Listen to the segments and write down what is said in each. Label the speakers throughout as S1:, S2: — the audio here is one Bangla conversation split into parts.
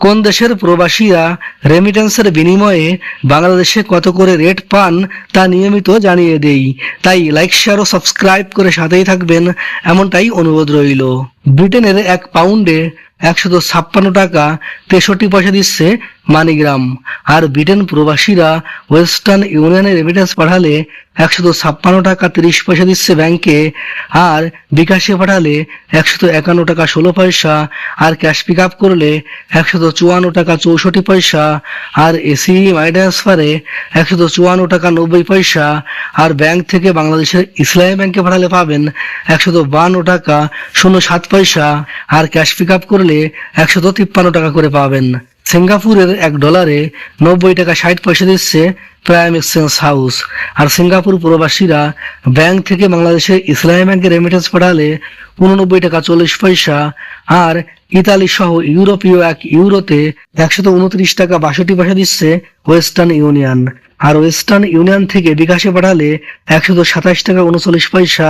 S1: কোন দেশের প্রবাসীরা রেমিটেন্সের বিনিময়ে বাংলাদেশে কত করে রেট পান তা নিয়মিত জানিয়ে দেই। তাই লাইক শেয়ার ও সাবস্ক্রাইব করে সাথেই থাকবেন। এমনটাই অনুরোধ রইল। ব্রিটেনের এক পাউন্ডে একশত ছাপ্পান্ন টাকা তেষট্টি পয়সা দিচ্ছে মানিগ্রাম। আর ব্রিটেন প্রবাসীরা ওয়েস্টার্ন ইউনিয়নে রেমিটেন্স পাঠালে একশত ছাপ্পান্ন টাকা তিরিশ পয়সা দিচ্ছে ব্যাংকে, আর বিকাশে পাঠালে একশত একান্ন টাকা ষোলো পয়সা, আর ক্যাশ পিক আপ করলে একশত চুয়ান্ন টাকা চৌষট্টি পয়সা, আর এসি মাই ট্রান্সফারে একশত চুয়ান্ন টাকা নব্বই পয়সা, আর ব্যাংক থেকে বাংলাদেশের ইসলামী ব্যাংকে পাঠালে পাবেন একশত বান্ন টাকা শূন্য সাত পয়সা আর ক্যাশ পিক আপ করলে একশত তিপ্পান্ন টাকা করে পাবেন। সিঙ্গাপুরের এক ডলারে নব্বই টাকা ষাট পয়সা দিচ্ছে প্রাইম এক্সচেঞ্জ হাউস। আর সিঙ্গাপুর প্রবাসীরা ব্যাংক থেকে বাংলাদেশের ইসলামী ব্যাংকে রেমিটেন্স পাঠালে উননব্বই টাকা চল্লিশ পয়সা আর ইতালি সহ ইউরোপীয় এক ইউরোতে একশত উনত্রিশ টাকা বাষট্টি পয়সা দিচ্ছে ওয়েস্টার্ন ইউনিয়ন। আর ওয়েস্টার্ন ইউনিয়ন থেকে বিকাশে পাঠালে একশত সাতাশ টাকা উনচল্লিশ পয়সা,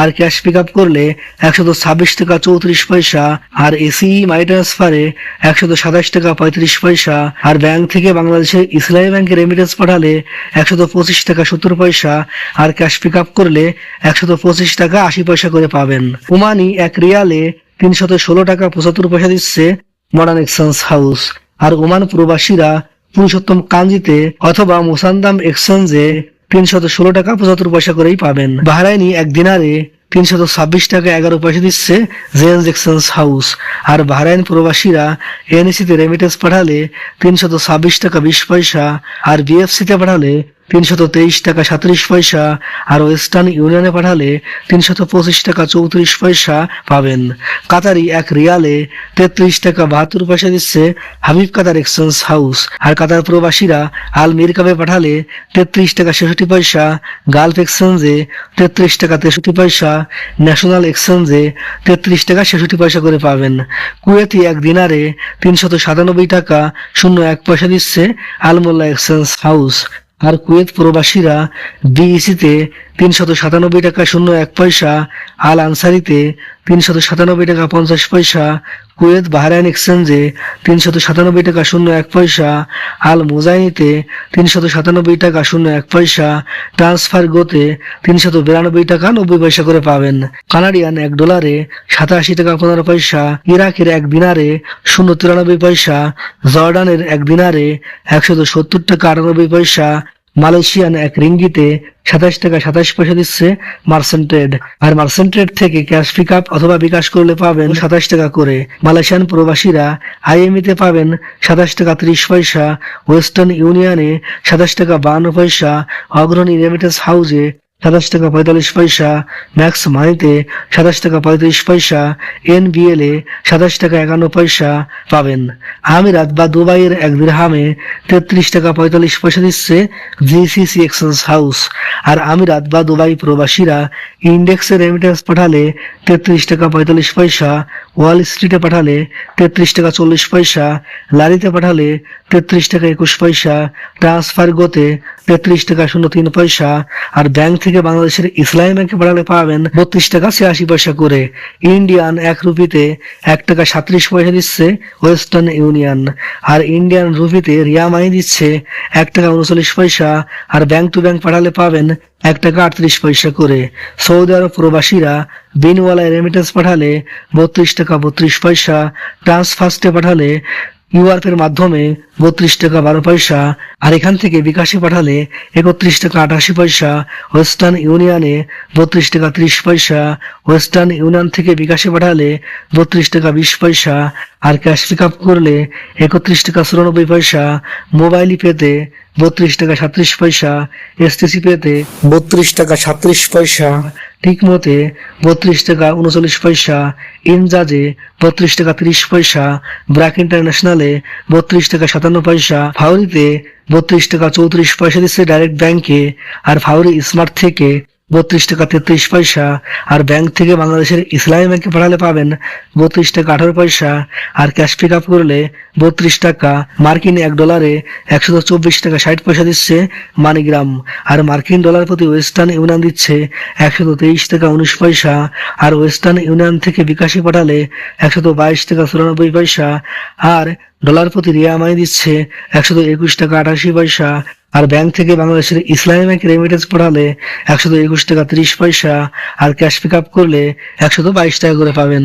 S1: আর ক্যাশ পিক আপ করলে একশত ছাব্বিশ টাকা চৌত্রিশ পয়সা, আর এসি মাই ট্রান্সফারে একশত সাতাশ টাকা পঁয়ত্রিশ পয়সা, আর ব্যাংক থেকে বাংলাদেশের ইসলামী ব্যাংকে রেমিটেন্স পাঠালে একশত পঁচিশ টাকা সত্তর পয়সা, আর ক্যাশ পিক আপ করলে একশত পঁচিশ টাকা আশি পয়সা করে পাবেন। ওমানি এক রিয়ালে তিনশত ষোলো টাকা পঁচাত্তর পয়সা দিচ্ছে মডার্ন এক্সচেঞ্জ হাউস। আর ওমান প্রবাসীরা পুরুষোত্তম কাঞ্জিতে অথবা মোসান্দাম এক্সচেঞ্জে তিনশত ষোলো টাকা পঁচাত্তর পয়সা করেই পাবেন। বাহরাইনি এক দিনারে তিনশত ছাব্বিশ টাকা এগারো পয়সা দিচ্ছে জেন্স এক্সচেঞ্জ হাউস। আর বাহরাইন প্রবাসীরা এনএসিতে রেমিটেন্স পাঠালে তিনশত ছাব্বিশ টাকা বিশ পয়সা আর বিএফসিতে পাঠালে তিনশত তেইশ টাকা সাঁত্রিশ পয়সা, আর ওয়েস্টার্ন ইউনিয়নে পাঠালে তিনশত পঁচিশ টাকা চৌত্রিশ পয়সা পাবেন। কাতারি এক রিয়ালে তেত্রিশ টাকা বাহাত্তর পয়সা দিচ্ছে হাবিব কাতার এক্সচেঞ্জ হাউস। আর কাতার প্রবাসীরা আল মিরকাবে পাঠালে তেত্রিশ টাকা ছেষট্টি পয়সা, গালফ এক্সচেঞ্জে তেত্রিশ টাকা তেষট্টি পয়সা, ন্যাশনাল এক্সচেঞ্জে তেত্রিশ টাকা ছেষট্টি পয়সা করে পাবেন। কুয়েতি এক দিনারে তিনশত সাতানব্বই টাকা শূন্য এক পয়সা দিচ্ছে আলমোল্লা এক্সচেঞ্জ হাউস। আর কুয়েত প্রবাসীরা বিইসিতে তিনশত সাতানব্বই টাকা শূন্য এক পয়সা, আল আনসারিতে তিনশত সাতানব্বই টাকা পঞ্চাশ পয়সা, কুয়েত বাহরাইন এক্সচেঞ্জে তিনশত সাতানব্বই টাকা শূন্য এক পয়সা, আল মুজাইনিতে তিনশত সাতানব্বই টাকা শূন্য এক পয়সা, ট্রান্সফার গোতে তিনশত বিরানব্বই টাকা নব্বই পয়সা করে পাবেন। কানাডিয়ান এক ডলারে সাতাশি টাকা পনেরো পয়সা, ইরাকের এক দিনারে শূন্য তিরানব্বই পয়সা, জর্ডানের এক দিনারে একশত সত্তর টাকা আটানব্বই পয়সা মালয়েশিয়ান এক রিঙ্গিতে সাতাশ টাকা সাতাশ পয়সা দিচ্ছে মার্সেন্টেড আর মার্সেন্টেড থেকে ক্যাশ পিক আপ অথবা বিকাশ করলে পাবেন সাতাশ টাকা করে। মালয়েশিয়ান প্রবাসীরা আইএমই তে পাবেন সাতাশ টাকা ত্রিশ পয়সা, ওয়েস্টার্ন ইউনিয়নে সাতাশ টাকা বান্ন পয়সা, অগ্রণী রেমিটেন্স হাউসে সাতাশ টাকা পঁয়তাল্লিশ পয়সা, ম্যাক্স মানিতে সাতাশ টাকা পঁয়ত্রিশ পয়সা এন এনবিএল এ সাতাশ টাকা একান্ন পয়সা পাবেন। আমিরাত বা দুবাইয়ের এক দিরহামে তেত্রিশ টাকা পঁয়তাল্লিশ পয়সা দিচ্ছে জিসিসি এক্সচেঞ্জ হাউস আর আমিরাত বা দুবাই প্রবাসীরা ইন্ডেক্সে রেমিটেন্স পাঠালে তেত্রিশ টাকা পঁয়তাল্লিশ পয়সা ওয়াল স্ট্রিটে পাঠালে তেত্রিশ টাকা চল্লিশ পয়সা, লারিতে পাঠালে তেত্রিশ টাকা একুশ পয়সা ট্রান্সফার গোতে তেত্রিশ টাকা শূন্য তিন পয়সা, আর ব্যাংক থেকে বাংলাদেশের ইসলামী ব্যাংকে পাঠালে পাবেন বত্রিশ টাকা ছিয়াশি পয়সা করে। ইন্ডিয়ান এক রুপিতে এক টাকা সাত্রিশ পয়সা দিচ্ছে ওয়েস্টার্ন ইউনিয়ন আর ইন্ডিয়ান রুপিতে রিয়ামাই দিচ্ছে এক টাকা উনচল্লিশ পয়সা, আর ব্যাংক টু ব্যাংক পাঠালে পাবেন এক টাকা আটত্রিশ পয়সা করে। সৌদি আরব প্রবাসীরা বিনওয়ালায় রেমিটেন্স পাঠালে বত্রিশ টাকা বত্রিশ পয়সা, ট্রান্সফার্স্টে পাঠালে ইউআরপের মাধ্যমে বত্রিশ টাকা বারো পয়সা, আর এখান থেকে বিকাশে পাঠালে একত্রিশ টাকা আটাশি পয়সা, ওয়েস্টার্ন ইউনিয়নে বত্রিশ টাকা ত্রিশ পয়সা, ওয়েস্টার্ন ইউনিয়ন থেকে বিকাশে পাঠালে বত্রিশ টাকা বিশ পয়সা, আর ক্যাশ পিক আপ করলে একত্রিশ টাকা চুরানব্বই পয়সা, মোবাইল পেতে বত্রিশ টাকা সাত্রিশ পয়সা এসটিসি পেতে বত্রিশ টাকা সাত্রিশ পয়সা ঠিক মতে বত্রিশ টাকা উনচল্লিশ পয়সা ইনজাজে বত্রিশ টাকা তিরিশ পয়সা ব্র্যাক ইন্টারন্যাশনালে বত্রিশ টাকা সাতান্ন পয়সা, ফাউরিতে বত্রিশ টাকা চৌত্রিশ পয়সা দিচ্ছে ডাইরেক্ট ব্যাংকে, আর ফাউরি স্মার্ট থেকে বত্রিশ টাকা তেত্রিশ পয়সা। আর ব্যাংক থেকে বাংলাদেশের ইসলামী ব্যাংকে পাঠালে পাবেন বত্রিশ টাকা আঠারো পয়সা। আর ক্যাশ পিক আপ করলে বত্রিশ টাকা, মার্কিন এক ডলারে একশো চব্বিশ টাকা ষাট পয়সা দিচ্ছে মানিগ্রাম। আর মার্কিন ডলার প্রতি ওয়েস্টার্ন ইউনিয়ন দিচ্ছে একশো তেইশ টাকা উনিশ পয়সা। আর ওয়েস্টার্ন ইউনিয়ন থেকে বিকাশে পাঠালে একশত বাইশ টাকা চুরানব্বই পয়সা। আর ডলার প্রতি রিয়া দিচ্ছে একশত একুশ টাকা আটাশি পয়সা, আর ব্যাংক থেকে বাংলাদেশের ইসলামী ব্যাংক রেমিটেন্স পড়ালে একশত একুশ টাকা ত্রিশ পয়সা, আর ক্যাশ পিক আপ করলে একশত বাইশ টাকা করে পাবেন।